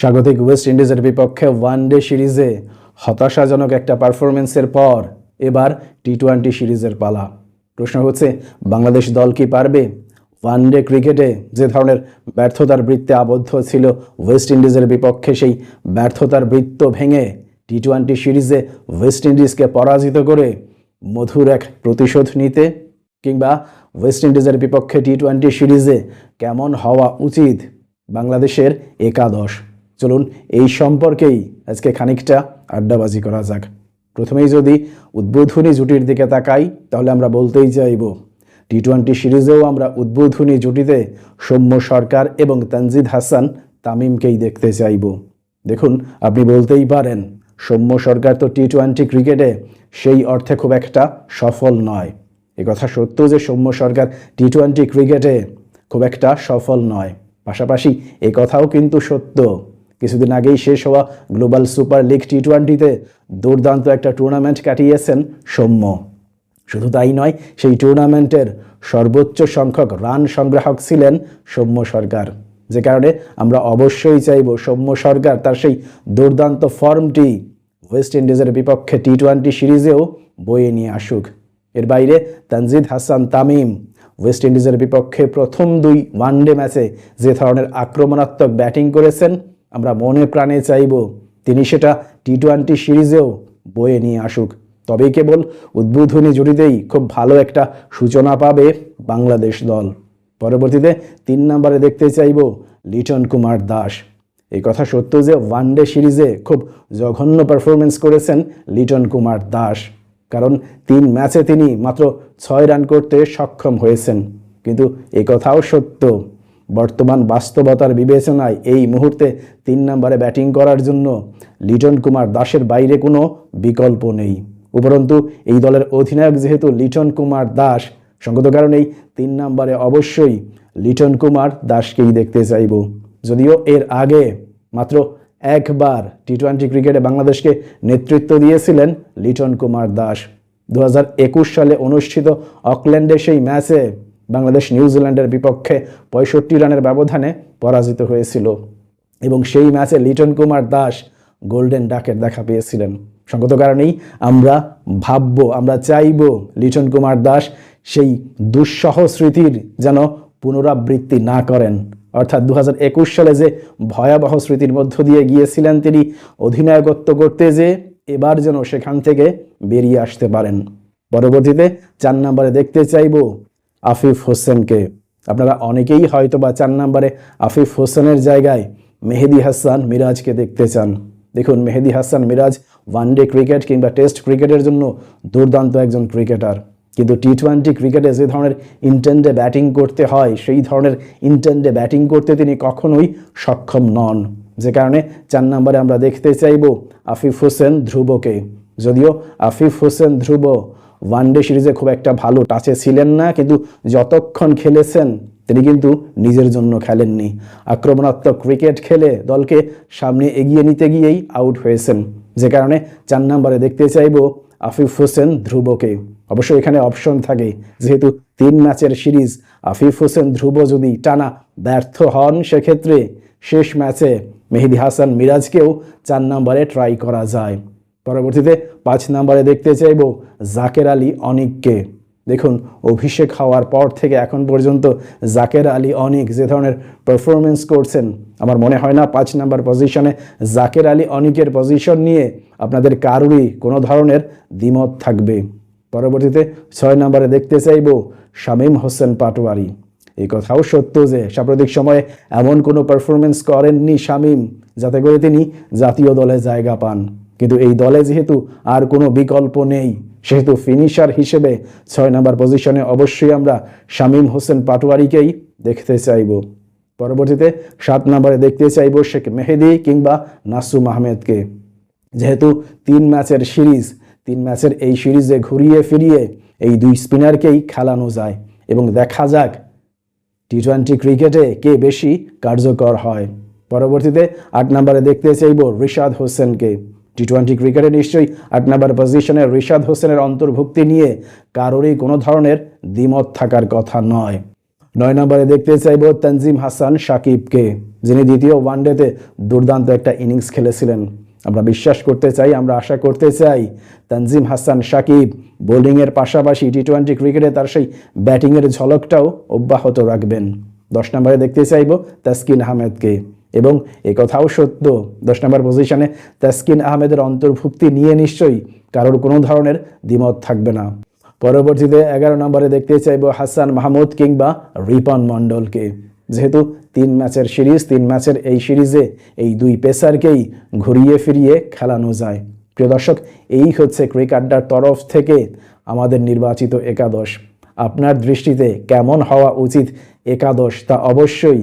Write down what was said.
স্বাগতিক ওয়েস্ট ইন্ডিজের বিপক্ষে ওয়ান ডে সিরিজে হতাশাজনক একটা পারফরমেন্সের পর এবার টি টোয়েন্টি সিরিজের পালা। প্রশ্ন হচ্ছে, বাংলাদেশ দল কি পারবে? ওয়ান ডে ক্রিকেটে যে ধরনের ব্যর্থতার বৃত্তে আবদ্ধ ছিল ওয়েস্ট ইন্ডিজের বিপক্ষে, সেই ব্যর্থতার বৃত্ত ভেঙে টি টোয়েন্টি সিরিজে ওয়েস্ট ইন্ডিজকে পরাজিত করে মধুর এক প্রতিশোধ নিতে কিংবা ওয়েস্ট ইন্ডিজের বিপক্ষে টি টোয়েন্টি সিরিজে কেমন হওয়া উচিত বাংলাদেশের একাদশ? চলুন এই সম্পর্কেই আজকে খানিকটা আড্ডাবাজি করা যাক। প্রথমেই যদি উদ্বোধনী জুটির দিকে তাকাই, তাহলে আমরা বলতেই চাইব টি টোয়েন্টি সিরিজেও আমরা উদ্বোধনী জুটিতে সৌম্য সরকার এবং তানজিদ হাসান তামিমকেই দেখতে চাইব। দেখুন, আপনি বলতেই পারেন, সৌম্য সরকার তো টি টোয়েন্টি ক্রিকেটে সেই অর্থে খুব একটা সফল নয়। কথা সত্য যে সৌম্য সরকার টি টোয়েন্টি ক্রিকেটে খুব একটা সফল নয়। পাশাপাশি এ কথাও কিন্তু সত্য। কিছুদিন আগেই শেষ হওয়া গ্লোবাল সুপার লিগ টি টোয়েন্টিতে দুর্দান্ত একটা টুর্নামেন্ট কাটিয়েছেন সৌম্য। শুধু তাই নয়, সেই টুর্নামেন্টের সর্বোচ্চ সংখ্যক রান সংগ্রাহক ছিলেন সৌম্য সরকার। যে কারণে আমরা অবশ্যই চাইব সৌম্য সরকার তার সেই দুর্দান্ত ফর্মটি ওয়েস্ট ইন্ডিজের বিপক্ষে টি টোয়েন্টি সিরিজেও বয়ে নিয়ে আসুক। এর বাইরে তানজিদ হাসান তামিম ওয়েস্ট ইন্ডিজের বিপক্ষে প্রথম দুই ওয়ানডে ম্যাচে যে ধরনের আক্রমণাত্মক ব্যাটিং করেছেন আমরা মনে প্রাণে চাইব তিনি সেটা টি টোয়েন্টি সিরিজেও বয়ে নিয়ে আসুক। তবেই কেবল উদ্বোধনী জুটিতেই খুব ভালো একটা সূচনা পাবে বাংলাদেশ দল। পরবর্তীতে তিন নম্বরে দেখতে চাইব লিটন কুমার দাস। এই কথা সত্য যে ওয়ানডে সিরিজে খুব জঘন্য পারফরমেন্স করেছেন লিটন কুমার দাস। কারণ তিন ম্যাচে তিনি মাত্র ছয় রান করতে সক্ষম হয়েছেন। কিন্তু এ কথাও সত্য। বর্তমান বাস্তবতার বিবেচনায় এই মুহূর্তে তিন নম্বরে ব্যাটিং করার জন্য লিটন কুমার দাসের বাইরে কোনো বিকল্প নেই। উপরন্তু, এই দলের অধিনায়ক যেহেতু লিটন কুমার দাস, সঙ্গত কারণেই তিন নম্বরে অবশ্যই লিটন কুমার দাসকেই দেখতে চাইব। যদিও এর আগে মাত্র একবার টি টোয়েন্টি ক্রিকেটে বাংলাদেশকে নেতৃত্ব দিয়েছিলেন লিটন কুমার দাস। দু হাজার একুশ সালে অনুষ্ঠিত অকল্যান্ডে সেই ম্যাচে বাংলাদেশ নিউজিল্যান্ডের বিপক্ষে পঁয়ষট্টি রানের ব্যবধানে পরাজিত হয়েছিল এবং সেই ম্যাচে লিটন কুমার দাস গোল্ডেন ডাকের দেখা পেয়েছিলেন। সঙ্গত কারণেই আমরা ভাববো, আমরা চাইব লিটন কুমার দাস সেই দুঃসহ স্মৃতির যেন পুনরাবৃত্তি না করেন। অর্থাৎ দু হাজার একুশ সালে যে ভয়াবহ স্মৃতির মধ্য দিয়ে গিয়েছিলেন তিনি, অধিনায়কত্ব করতে যে এবার যেন সেখান থেকে বেরিয়ে আসতে পারেন। পরবর্তীতে চার নম্বরে দেখতে চাইব আফিফ হোসেনকে। আপনারা অনেকেই হয়তো বা চার নম্বরে আফিফ হোসেনের জায়গায় মেহেদি হাসান মিরাজকে দেখতে চান। দেখুন, Mehedi Hasan Miraj one day cricket কিংবা টেস্ট ক্রিকেটের জন্য দুর্দান্ত একজন ক্রিকেটার কিন্তু টি টোয়েন্টি ক্রিকেটে যে ধরনের ইন্টেন্ডে ব্যাটিং করতে হয়, সেই ধরনের ইন্টেন্ডে ব্যাটিং করতে তিনি কখনোই সক্ষম নন। যে কারণে চার নম্বরে আমরা দেখতে চাইব আফিফ হোসেন ধ্রুবকে। যদিও আফিফ হোসেন ধ্রুব ওয়ানডে সিরিজে খুব একটা ভালো টাচে ছিলেন না, কিন্তু যতক্ষণ খেলেছেন, তিনি কিন্তু নিজের জন্য খেলেননি। আক্রমণাত্মক ক্রিকেট খেলে দলকে সামনে এগিয়ে নিতে গিয়েই আউট হয়েছেন। যে কারণে চার নম্বরে দেখতে চাইব আফিফ হোসেন ধ্রুবকে। অবশ্য এখানে অপশন থাকে, যেহেতু তিন ম্যাচের সিরিজ আফিফ হোসেন ধ্রুব যদি টানা ব্যর্থ হন, সেক্ষেত্রে শেষ ম্যাচে মেহেদি হাসান মিরাজকেও চার নম্বরে ট্রাই করা যায়। পরবর্তীতে পাঁচ নম্বরে দেখতে চাইব জাকের আলী অনিককে। দেখুন, অভিষেক হওয়ার পর থেকে এখন পর্যন্ত জাকের আলী অনিক যে ধরনের পারফরমেন্স করছেন, আমার মনে হয় না পাঁচ নাম্বার পজিশনে জাকের আলী অনিকের পজিশন নিয়ে আপনাদের কারুরই কোনো ধরনের দ্বিমত থাকবে। পরবর্তীতে ছয় নম্বরে দেখতে চাইব শামীম হোসেন পাটোয়ারি। এই কথাও সত্য যে সাম্প্রতিক সময়ে এমন কোনো পারফরমেন্স করেননি শামীম, যাতে করে তিনি জাতীয় দলে জায়গা পান। কিন্তু এই দলে যেহেতু আর কোনো বিকল্প নেই, সেহেতু ফিনিশার হিসেবে ছয় নম্বর পজিশনে অবশ্যই আমরা শামীম হোসেন পাটোয়ারিকেই দেখতে চাইব। পরবর্তীতে সাত নম্বরে দেখতে চাইব শেখ মেহেদি কিংবা নাসুম আহমেদকে। যেহেতু তিন ম্যাচের সিরিজ, তিন ম্যাচের এই সিরিজে ঘুরিয়ে ফিরিয়ে এই দুই স্পিনারকেই খেলানো যায় এবং দেখা যাক টি টোয়েন্টি ক্রিকেটে কে বেশি কার্যকর হয়। পরবর্তীতে আট নম্বরে দেখতে চাইব রিশাদ হোসেনকে। টি টোয়েন্টি ক্রিকেটে নিশ্চয়ই আট নম্বর পজিশনে রিশাদ হোসেনের অন্তর্ভুক্তি নিয়ে কারোরই কোনো ধরনের দ্বিমত থাকার কথা নয়। নয় নম্বরে দেখতে চাইব তানজিম হাসান সাকিবকে, যিনি দ্বিতীয় ওয়ানডেতে দুর্দান্ত একটা ইনিংস খেলেছিলেন। আমরা বিশ্বাস করতে চাই, আমরা আশা করতে চাই তানজিম হাসান সাকিব বোলিংয়ের পাশাপাশি টি টোয়েন্টি ক্রিকেটে তার সেই ব্যাটিংয়ের ঝলকটাও অব্যাহত রাখবেন। দশ নম্বরে দেখতে চাইব তাসকিন আহমেদকে। এবং এ কথাও সত্য। দশ নম্বর পজিশনে তাসকিন আহমেদের অন্তর্ভুক্তি নিয়ে নিশ্চয়ই কারোর কোনো ধরনের দ্বিমত থাকবে না। পরবর্তীতে এগারো নম্বরে দেখতে চাইব হাসান মাহমুদ কিংবা রিপন মণ্ডলকে। যেহেতু তিন ম্যাচের সিরিজ, তিন ম্যাচের এই সিরিজে এই দুই পেসারকেই ঘুরিয়ে ফিরিয়ে খেলানো যায়। প্রিয় দর্শক, এই হচ্ছে ক্রিকেটার তরফ থেকে আমাদের নির্বাচিত একাদশ। আপনার দৃষ্টিতে কেমন হওয়া উচিত একাদশ তা অবশ্যই